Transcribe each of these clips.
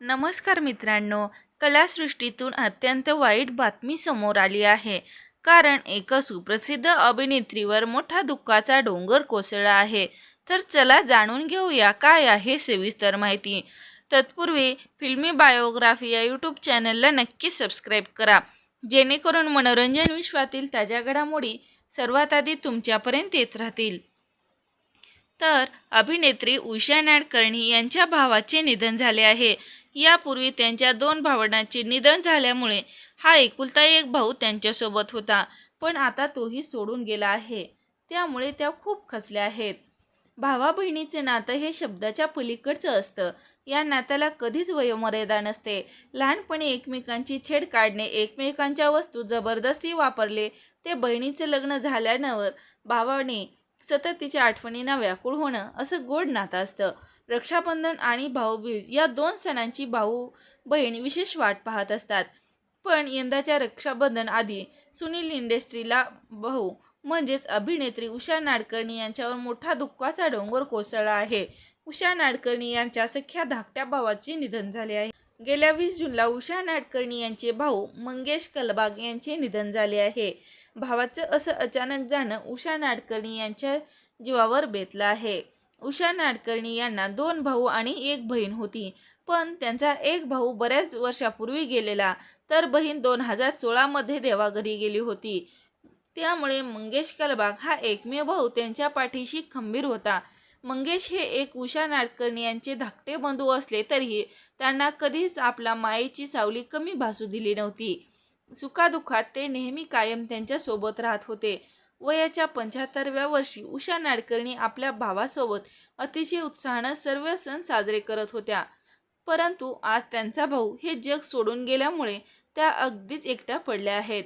नमस्कार मित्रांनो कलासृष्टीतून अत्यंत वाईट बातमी समोर आली आहे. कारण एका सुप्रसिद्ध अभिनेत्रीवर मोठा दुःखाचा डोंगर कोसळला आहे. तर चला जाणून घेऊया काय आहे सविस्तर माहिती. तत्पूर्वी फिल्मी बायोग्राफी या यूट्यूब चॅनलला नक्की सबस्क्राईब करा. जेणेकरून मनोरंजन विश्वातील ताज्या घडामोडी सर्वात आधी तुमच्यापर्यंत येत राहतील. तर अभिनेत्री उषा नाडकर्णी यांच्या भावाचे निधन झाले आहे. यापूर्वी त्यांच्या दोन भावंडांचे निधन झाल्यामुळे हा एकुलता एक भाऊ त्यांच्यासोबत होता. पण आता तोही सोडून गेला आहे. त्यामुळे त्या खूप खचल्या आहेत. भावा बहिणीचे नातं हे शब्दाच्या पलीकडचं असतं. या नात्याला कधीच वयोमर्यादा नसते. लहानपणी एकमेकांची छेड काढणे एकमेकांच्या वस्तू जबरदस्ती वापरले ते बहिणीचे लग्न झाल्यानंतर भावाने सतत तिच्या आठवणींना व्याकुळ होणं असं गोड नातं असतं. रक्षाबंधन आणि भाऊबीज या दोन सणांची भाऊ बहीण विशेष वाट पाहत असतात. पण यंदाच्या रक्षाबंधन आधी सुनील इंडस्ट्रीला भाऊ म्हणजेच अभिनेत्री उषा नाडकर्णी यांच्यावर मोठा दुःखाचा डोंगर कोसळला आहे. उषा नाडकर्णी यांच्या सख्या धाकट्या भावाचे निधन झाले आहे. गेल्या वीस जूनला उषा नाडकर्णी यांचे भाऊ मंगेश कलबाग यांचे निधन झाले आहे. भावाचं असं अचानक जाणं उषा नाडकर्णी यांच्या जीवावर बेतलं आहे. उषा नाडकर्णी यांना दोन भाऊ आणि एक बहीण होती. पण त्यांचा एक भाऊ बऱ्याच वर्षापूर्वी गेलेला तर बहीण दोन हजार सोळामध्ये देवाघरी गेली होती. त्यामुळे मंगेश कलबाग हा एकमेव भाऊ त्यांच्या पाठीशी खंबीर होता. मंगेश हे एक उषा नाडकर्णी यांचे धाकटे बंधू असले तरीही त्यांना कधीच आपला मायेची सावली कमी भासू दिली नव्हती. सुखादुखात ते नेहमी कायम त्यांच्यासोबत राहत होते. वयाच्या पंच्याहत्तरव्या वर्षी उषा नाडकर्णी आपल्या भावासोबत अतिशय उत्साहानं सर्व सण साजरे करत होत्या. परंतु आज त्यांचा भाऊ हे जग सोडून गेल्यामुळे त्या अगदीच एकट्या पडल्या आहेत.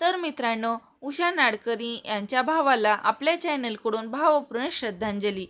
तर मित्रांनो उषा नाडकर्णी यांच्या भावाला आपल्या चॅनलकडून भावपूर्ण श्रद्धांजली.